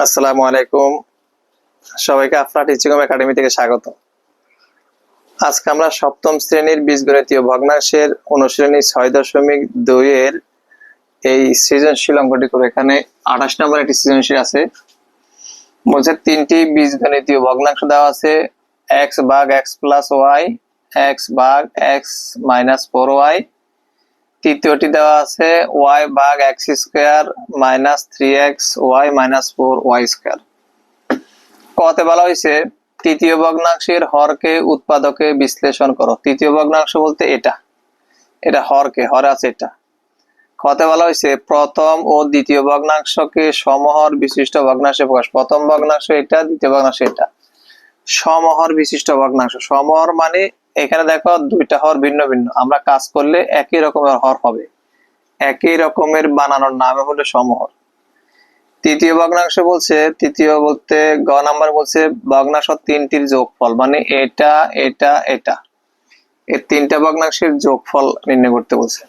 আসসালামু আলাইকুম। সবাইকে আফরা টিচিকম একাডেমি থেকে স্বাগত। আজকে আমরা সপ্তম শ্রেণির বীজগণিতীয় ভগ্নাংশের অনুশীলনী ছয় দশমিক দুই এর এই সৃজনশীল অঙ্কটি করে এখানে আঠাশ নম্বর একটি সৃজনশীল আছে। বলছে তিনটি বীজগণিতীয় ভগ্নাংশ দেওয়া আছে। এক্স ভাগ এক্স প্লাস ওয়াই এক্স ভাগ এক্স মাইনাস ফোর ওয়াই তৃতীয়টি দেওয়া আছে ওয়াই ভাগ x square minus three x y minus four y square কতে বলা হয়েছে, তৃতীয় ভগ্নাংশের হরকে উৎপাদকে বিশ্লেষণ করো। তৃতীয় ভগ্নাংশ বলতে এটা। এটা হরকে, হর আছে এটা। কতে বলা হয়েছে, প্রথম ও দ্বিতীয় ভগ্নাংশকে সমহর বিশিষ্ট ভগ্নাংশে প্রকাশ। প্রথম ভগ্নাংশ এটা, দ্বিতীয় ভগ্নাংশ এটা। সমহর বিশিষ্ট ভগ্নাংশ। সমহর মানে এখানে দেখো দুইটা হর ভিন্ন ভিন্ন। আমরা কাজ করলে একই রকমের হর হবে। একই রকমের বানানোর নামে হলো সমহর। তৃতীয় ভগ্নাংশ বলছে, তৃতীয় বলতে গ নাম্বার বলছে ভগ্নাংশ তিনটির যোগফল মানে এটা এটা এটা। এই তিনটা ভগ্নাংশের যোগফল নির্ণয় করতে বলছে।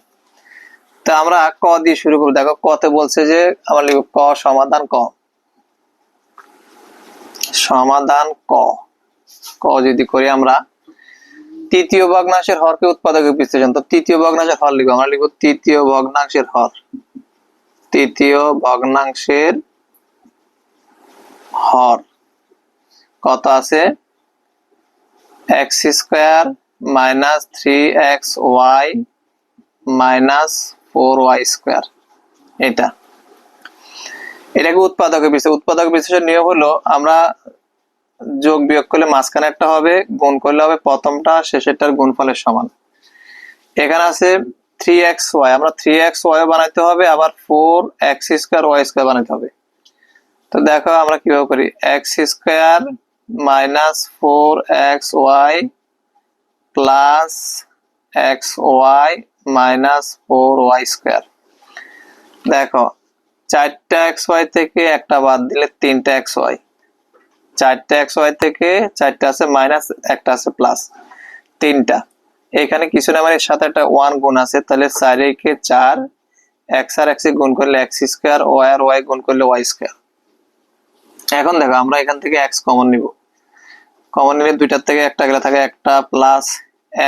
তা আমরা ক দিয়ে শুরু করব। দেখো কতে বলছে যে, আমরা লিখব ক সমাধান ক। সমাধান ক। ক যদি করি আমরা তৃতীয় ভগ্নাংশের হরকে উৎপাদক বিশ্লেষণ? তো তৃতীয় ভগ্নাংশের হর লিখব। আমরা লিখব তৃতীয় ভগ্নাংশের হর। তৃতীয় ভগ্নাংশের হর। কত আছে? X square minus three x y minus four y square. এটা। এটাকে উৎপাদক বিশ্লেষণ। উৎপাদক বিশ্লেষণ নিয়ম হলো আমরা যোগ বিয়োগ করলে মাঝখানে একটা হবে, গুণ করলে হবে প্রথমটা, শেষেরটার গুণফলের সমান। এখানে আছে থ্রি এক্স ওয়াই আমরা থ্রি এক্স ওয়াই বানাইতে হবে, আবার four x square y square বানাইতে হবে। তো দেখো আমরা কীভাবে করি? X square minus four x y plus x y minus four y square দেখো, চারটা এক্স ওয়াই থেকে একটা বাদ দিলে তিনটা এক্স ওয়াই চারটা এক্স ওয়াই থেকে চারটা আছে মাইনাস একটা আছে প্লাস তিনটা। এখানে কিছু না মানে সাথে একটা ওয়ান গুণ আছে, তাহলে চার চার এক্স আর এক্স গুণ করলে এক্স স্কোয়ার ওয়াই আর ওয়াই গুণ করলে ওয়াই স্কোয়ার এখন দেখো, আমরা এখান থেকে এক্স কমন নিব। কমন নিলে দুইটার থেকে একটা গেলে থাকে একটা প্লাস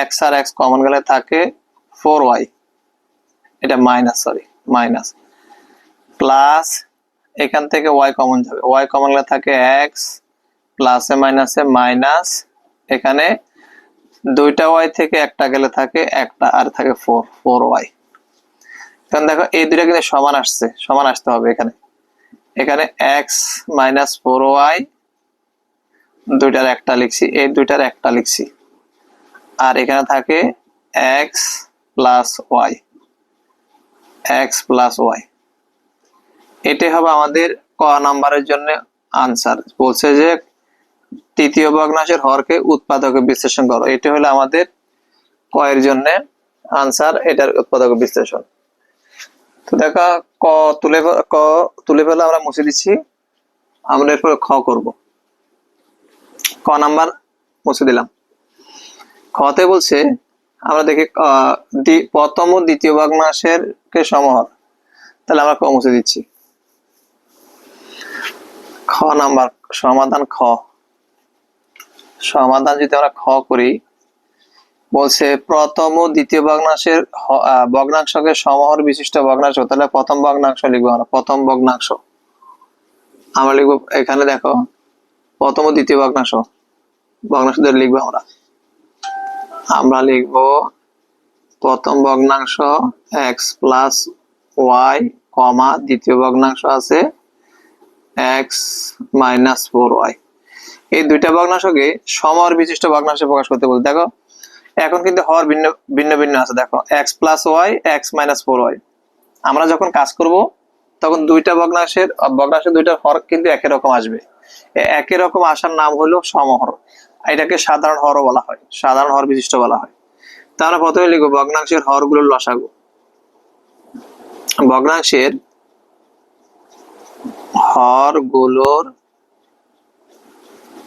এক্স আর এক্স কমন গেলে থাকে ফোর ওয়াই এটা মাইনাস সরি মাইনাস প্লাস এখান থেকে ওয়াই কমন যাবে। ওয়াই কমন গেলে থাকে এক্স প্লাসে, মাইনাসে, মাইনাস, এখানে দুইটা ওয়াই থেকে একটা গেলে থাকে একটা, আর থাকে ফোর ফোর ওয়াই এখন দেখো, এই দুইটা কিন্তু সমান আসছে, সমান আসতে হবে এখানে। এখানে এক্স মাইনাস ফোর ওয়াই দুইটার একটা লিখছি, এই দুইটার একটা লিখছি। আর এখানে থাকে x plus y x plus y এটাই হবে আমাদের ক নাম্বারের জন্য আনসার বলছে যে তৃতীয় ভগ্নাংশের হরকে উৎপাদকে বিশ্লেষণ করো। এটা হলো আমাদের ক এর জন্য আনসার, এটার উৎপাদক বিশ্লেষণ। তো দেখো, ক তুলে ক তুলে ফেলে আমরা মুছে দিচ্ছি। আমরা এরপরে খ করব। ক নাম্বার মুছে দিলাম। খতে বলছে, আমরা দেখি প্রথম ও দ্বিতীয় ভগ্নাংশের কে সমহর? তাহলে আমরা ক মুছে দিচ্ছি। খ নাম্বার, সমাধান খ। সমাধান যদি আমরা খ করি, বলছে প্রথম ও দ্বিতীয় ভগ্নাংশের ভগ্নাংশকে সমহর বিশিষ্ট ভগ্নাংশ, তাহলে প্রথম ভগ্নাংশ লিখব আমরা, প্রথম ভগ্নাংশ। আমরা লিখব এখানে দেখো, প্রথম ও দ্বিতীয় ভগ্নাংশ ভগ্নাংশ ধরে লিখব আমরা। আমরা লিখব প্রথম ভগ্নাংশ এক্স প্লাস ওয়াই কমা, দ্বিতীয় ভগ্নাংশ আছে এক্স মাইনাস ফোর ওয়াই এই দুইটা ভগ্নাংশকে সমহর বিশিষ্ট ভগ্নাংশে প্রকাশ করতে বলতে দেখো, এখন কিন্তু হর ভিন্ন ভিন্ন ভিন্ন আছে। দেখো x plus y x minus four y আমরা যখন কাজ করব, তখন দুইটা ভগ্নাংশের ভগ্নাংশের দুইটা হর কিন্তু একই রকম আসবে। একই রকম আসার নাম হলো সমহর। এটাকে সাধারণ হরও বলা হয়, সাধারণ হর বিশিষ্ট বলা হয়। তাহলে প্রথমে লিখব ভগ্নাংশের হরগুলোর লসাগু। ভগ্নাংশের হরগুলোর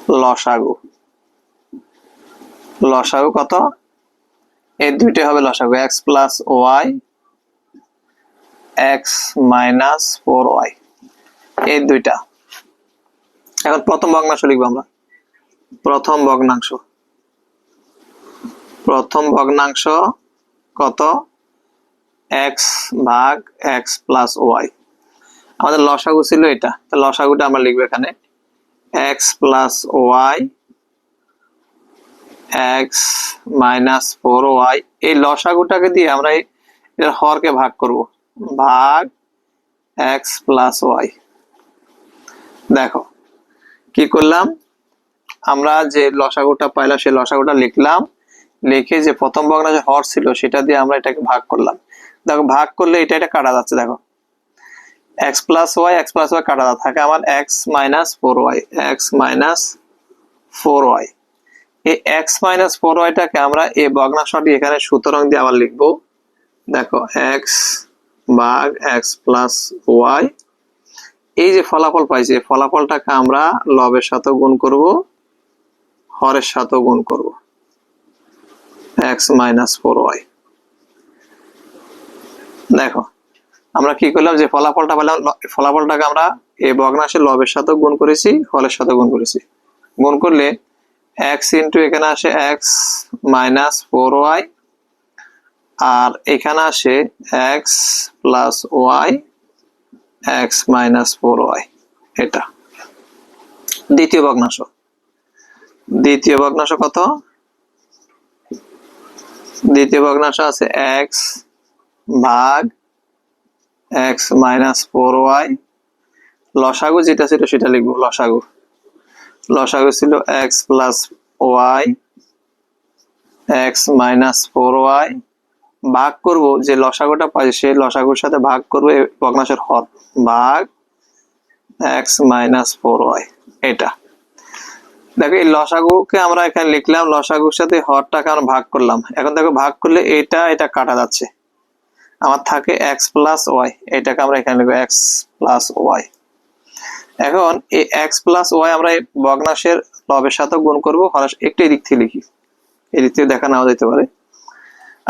লসাগু। লসাগু কত? এই দুইটাই হবে লসাগু। X plus y x minus four y এই দুইটা। এখন প্রথম ভগ্নাংশ লিখব আমরা। প্রথম ভগ্নাংশ। প্রথম ভগ্নাংশ কত? এক্স ভাগ এক্স প্লাস ওয়াই আমাদের লসাগু ছিল এটা। লসাগুটা আমরা লিখব এখানে। Plus y x minus four y এই লসাগুটাকে দিয়ে আমরা এর হরকে ভাগ করব। ভাগ এক্স প্লাস ওয়াই দেখো, কি করলাম? আমরা যে লসাগুটা পাইলাম, সেই লসাগুটা লিখলাম। লিখে যে প্রথম ভগ্নাংশের হর ছিল, সেটা দিয়ে আমরা এটাকে ভাগ করলাম। দেখো, ভাগ করলে এটা এটা কাটা যাচ্ছে, দেখো। X plus y x plus y কাটা থাকে আমার x minus four y x minus four y এই এক্স মাইনাস ফোর ওয়াইটাকে আমরা এই ভগ্নাংশটি এখানে সুতরাং দিয়ে আবার লিখব। দেখো এক্স ভাগ এক্স প্লাস ওয়াই এই যে ফলাফল পাইছি ফলাফলটাকে আমরা লবের সাথে গুণ করব, হরের সাথে গুণ করব। এক্স মাইনাস ফোর ওয়াই দেখো আমরা কি করলাম যে ফলাফলটা পেলাম ফলাফলটাকে আমরা এই ভগ্নাংশের লবের সাথে গুণ করেছি হরের সাথে গুণ করেছি। গুণ করলে এক্স ইন্টু এখানে আসে এক্স মাইনাস ফোর ওয়াই আর এখানে আসে x plus y x minus four y এটা। দ্বিতীয় ভগ্নাংশ। দ্বিতীয় ভগ্নাংশ কত? দ্বিতীয় ভগ্নাংশ আছে এক্স ভাগ এক্স মাইনাস ফোর ওয়াই লসাগু যেটা ছিল সেটা লিখব লসাগু। লসাগু ছিল x plus y x minus four y ভাগ করব যে লসাগুটা পাই সেই লসাগুর সাথে ভাগ করব ভগ্নাংশের হর। ভাগ এক্স মাইনাস ফোর ওয়াই এটা। দেখো এই লসাগুকে আমরা এখানে লিখলাম, লসাগুর সাথে হরটাকে আমরা ভাগ করলাম। এখন দেখো ভাগ করলে এটা এটা কাটা যাচ্ছে। আমার থাকে এক্স প্লাস ওয়াই এটাকে আমরা এখানে লিখব এক্স প্লাস ওয়াই এখন এই এক্স প্লাস ওয়াই আমরা এই ভগ্নাংশের লবের সাথে গুণ করব হরাস একটু এদিক থেকে লিখি। এদিক থেকে দেখা নাও যেতে পারে।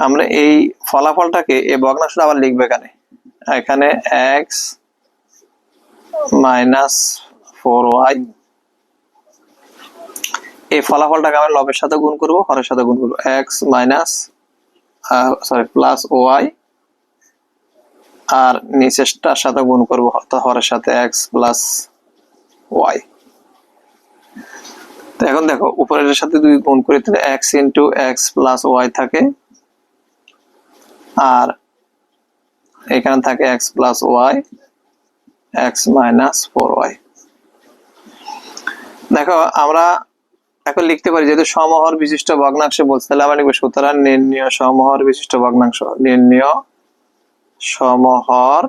আমরা এই ফলাফলটাকে এই ভগ্নাংশটা আবার লিখব এখানে। এখানে এক্স মাইনাস ফোর ওয়াই এই ফলাফলটাকে আমরা লবের সাথে গুণ করব হরের সাথে গুণ করব। X minus sorry plus y আর নিচেরটার সাথে গুণ করব অর্থাৎ হরের সাথে এক্স প্লাস ওয়াই তো এখন দেখো, উপরের সাথে দুই গুণ করি, তাহলে x into x plus y থাকে। আর এখানে থাকে x plus y x minus four y দেখো, আমরা এখন লিখতে পারি, যেহেতু সমহর বিশিষ্ট ভগ্নাংশ বলছে, তাহলে আমরা লিখব সুতরাং নির্ণয় সমহর বিশিষ্ট ভগ্নাংশ, নির্ণয় সমহর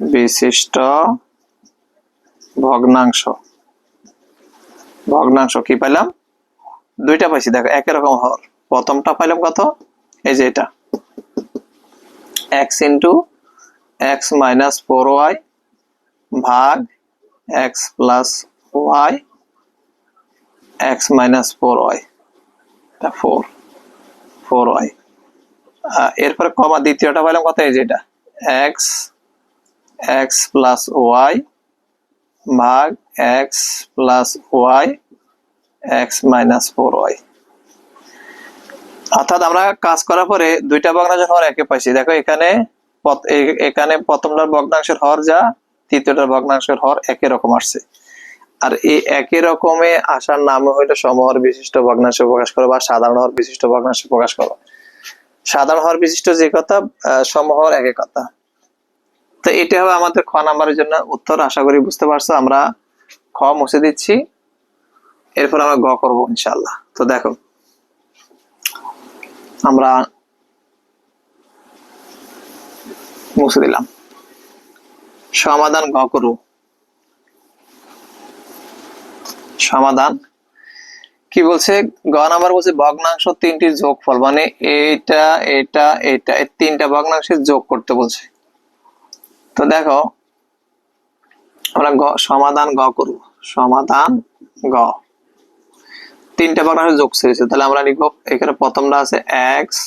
বিশিষ্ট ভগ্নাংশ। ভগ্নাংশ কি পাইলাম? দুইটা পাইছি, দেখো একই রকম হর। প্রথমটা পাইলাম কত? এই যে এটা। X into x minus four y ভাগ x plus y x minus four y four four y এরপরে কমা দ্বিতীয়টা পাইলাম কত? এই যেটা এক্স এক্স প্লাস ওয়াই ভাগ x plus y x minus four y অর্থাৎ আমরা কাজ করার পরে দুইটা ভগ্নাংশের হর একে পাইছি। দেখো, এখানে এখানে প্রথমটার ভগ্নাংশের হর যা, তৃতীয়টার ভগ্নাংশের হর একই রকম আসছে। আর এই একই রকমে আসার নাম হইল সমহর বিশিষ্ট ভগ্নাংশ প্রকাশ করো বা সাধারণ হর বিশিষ্ট ভগ্নাংশ প্রকাশ করো। সাধারণ হর বিশিষ্ট যে কথা সমহর একই কথা তো এটা হবে আমাদের খ নাম্বারের জন্য উত্তর। আশা করি বুঝতে পারছ, আমরা খ মুছে দিচ্ছি। এরপর আমরা গ করব ইনশাল্লাহ তো দেখো, আমরা মুছে দিলাম। সমাধান গ করু সমাধান কি বলছে? গ নাম্বার বলছে ভগ্নাংশ তিনটি যোগফল মানে এইটা এটা এটা, এই তিনটা ভগ্নাংশের যোগ করতে বলছে। তো দেখো, আমরা গ, সমাধান গ করব। সমাধান গ। তিনটা ভগ্নাংশ যোগ ছেড়েছে, তাহলে আমরা লিখব এখানে প্রথমটা আছে এক্স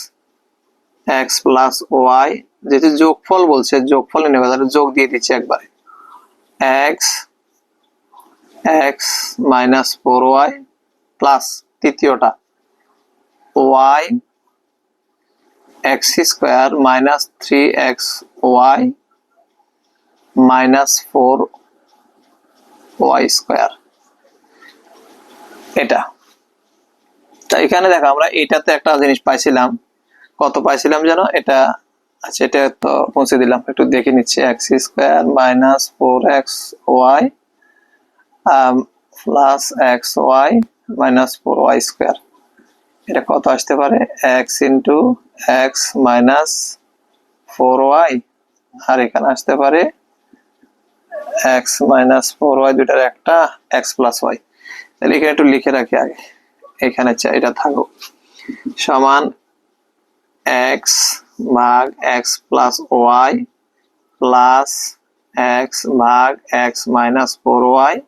এক্স প্লাস ওয়াই যেহেতু যোগফল বলছে, যোগফল নেবে, তাহলে যোগ দিয়ে দিচ্ছি একবারে। X x minus four y plus তৃতীয়টা। Y x square minus three x y minus four y square এটা। তা এখানে দেখো, আমরা এটাতে একটা জিনিস পাইছিলাম। কত পাইছিলাম যেন এটা আচ্ছা এটা তো পৌঁছে দিলাম। একটু দেখে নিচ্ছি। X square minus four x y plus x y minus four y square এটা কত আসতে পারে? X into x minus four y আর এখানে আসতে পারে এক্স মাইনাস ফোর ওয়াই দুটার একটা এক্স প্লাস ওয়াই তাহলে এখানে একটু লিখে রাখি আগে। এখানে চা- এটা থাকুক। সমান এক্স ভাগ x plus y plus x ভাগ x minus four y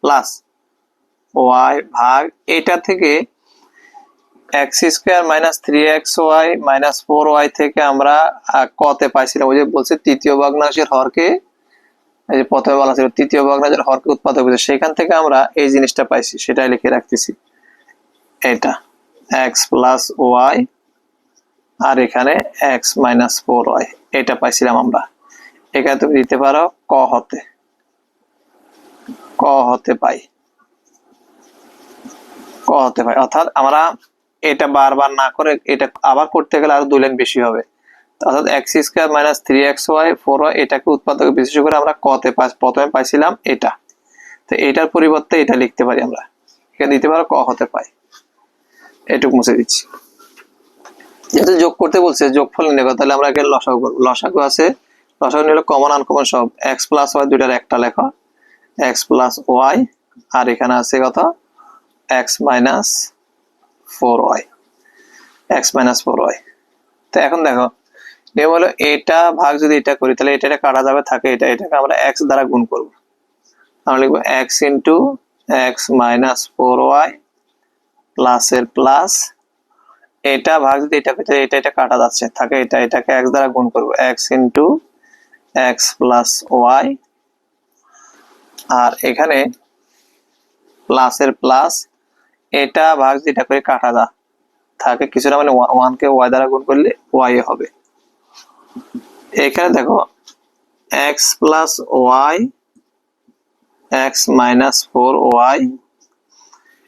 plus y ভাগ এটা থেকে x square minus three x y minus four y থেকে আমরা কতে পাইছিলাম। ওই যে বলছে, তৃতীয় ভগ্নাংশের হরকে, এই যে প্রথমে বলা ছিল তৃতীয় ভগ্নাংশের হরকে উৎপাদক হয়েছে। সেখান থেকে আমরা এই জিনিসটা পাইছি, সেটাই লিখে রাখতেছি। এটা এক্স প্লাস ওয়াই আর এখানে এক্স মাইনাস ফোর ওয়াই এটা পাইছিলাম আমরা। এখানে তুমি দিতে পারো ক হতে। ক হতে পাই। হতে পাই অর্থাৎ আমরা এটা বারবার না করে এটা আবার করতে গেলে আরও দুই লাইন বেশি হবে। অর্থাৎ x square minus three x y four y এটাকে উৎপাদক বিশেষ করে আমরা কতে প্রথমে পাইছিলাম এটা। তো এটার পরিবর্তে এটা লিখতে পারি আমরা। এখানে দিতে পারো ক হতে পাই এটুকু মুছে দিচ্ছি। যেহেতু যোগ করতে বলছে যোগ যোগফল নেব তাহলে আমরা এখানে লসাগু করব। লসাগু আছে। লসাগু নিলে কমন আনকমন সব। এক্স প্লাস ওয়াই দুইটার একটা লেখা। এক্স প্লাস ওয়াই আর এখানে আছে কত? X minus four y x minus four y তো এখন দেখো নিয়ম হলো এটা ভাগ যদি এটা করি, তাহলে এটা এটা কাটা যাবে, থাকে এটা, এটাকে আমরা এক্স দ্বারা গুণ করব। আমরা লিখব x into x minus four y প্লাসের প্লাস এটা ভাগ যদি এটা পেতে এটা এটা কাটা যাচ্ছে, থাকে এটা, এটাকে এক্স দ্বারা গুণ করব। X into x plus y আর এখানে প্লাসের প্লাস এটা ভাগ যেটা করে কাটা যা থাকে কিছুটা মানে ওয়ান কে ওয়াই দ্বারা গুণ করলে ওয়াই হবে। এখানে দেখো x plus y x minus four y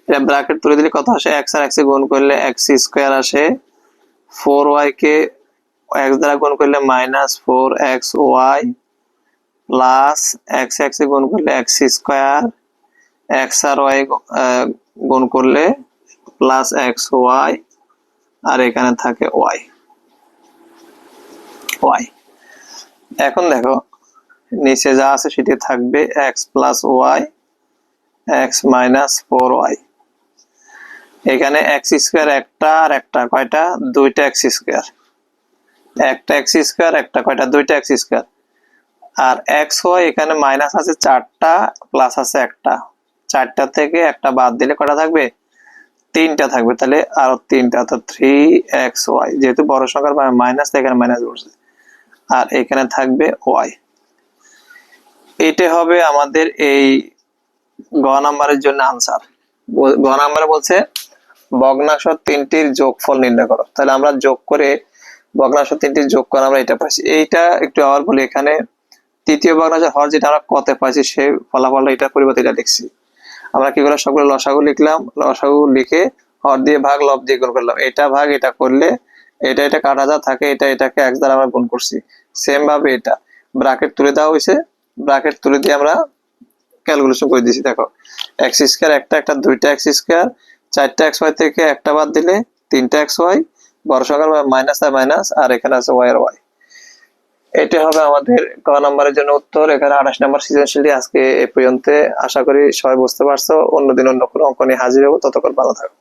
এটা ব্র্যাকেট তুলে দিলে কত আসে? এক্স আর এক্স গুণ করলে এক্স স্কোয়ার আসে। ফোর ওয়াই কে এক্স দ্বারা গুণ করলে minus four x y plus x x গুণ করলে এক্স স্কোয়ার এক্স আর ওয়াই গুণ করলে প্লাস এক্স ওয়াই আর এখানে থাকে ওয়াই ওয়াই এখন দেখো, নিচে যা আছে সেটি থাকবে x plus y x minus four y এখানে এক্স স্কোয়ার একটা আর একটা কয়টা? দুইটা এক্স স্কোয়ার একটা এক্স স্কোয়ার একটা কয়টা? দুইটা এক্স স্কোয়ার আর এক্স ওয়াই এখানে মাইনাস আছে চারটা প্লাস আছে একটা। চারটা থেকে একটা বাদ দিলে কটা থাকবে? তিনটা থাকবে। তাহলে আরও তিনটা অর্থাৎ থ্রি এক্স ওয়াই যেহেতু বড় সংখ্যার মাইনাস এখানে মাইনাস বসছে আর এখানে থাকবে ওয়াই এটা হবে আমাদের এই গ নাম্বারের জন্য আনসার গ নাম্বারে বলছে, ভগ্নাংশ তিনটির যোগফল নির্ণয় করো। তাহলে আমরা যোগ করে ভগ্নাংশ তিনটির যোগ করে আমরা এটা পাইছি। এইটা একটু আবার বলি, এখানে তৃতীয় ভগ্নাংশের হর যেটা আমরা কতে পাইছি, সেই ফলাফলটা এটা পরিবর্তে এটা লিখছি। আমরা কি করলাম সবগুলো লসাগু লিখলাম? লসাগু লিখে হর দিয়ে ভাগ, লব দিয়ে গুণ করলাম। এটা ভাগ, এটা করলে এটা এটা কাটা যা থাকে, এটা, এটাকে এক দ্বারা আমরা গুণ করছি। সেম ভাবে এটা। ব্রাকেট তুলে দেওয়া হয়েছে। ব্রাকেট তুলে দিয়ে আমরা ক্যালকুলেশন করে দিয়েছি, দেখো। এক্স স্কোয়ার একটা একটা, দুইটা এক্স স্কোয়ার চারটা এক্স ওয়াই থেকে একটা বাদ দিলে তিনটা এক্স ওয়াই বড় সংখ্যার মাইনাস আর মাইনাস আর এখানে আছে ওয়াই আর ওয়াই এটা হবে আমাদের ক নম্বরের জন্য উত্তর। এখানে আঠাশ নম্বর সৃজনশীলটি আজকে এ পর্যন্ত। আশা করি সবাই বুঝতে পারছ। অন্যদিন অন্য কোনো অঙ্ক নিয়ে হাজির হব। ততক্ষণ ভালো থাকো।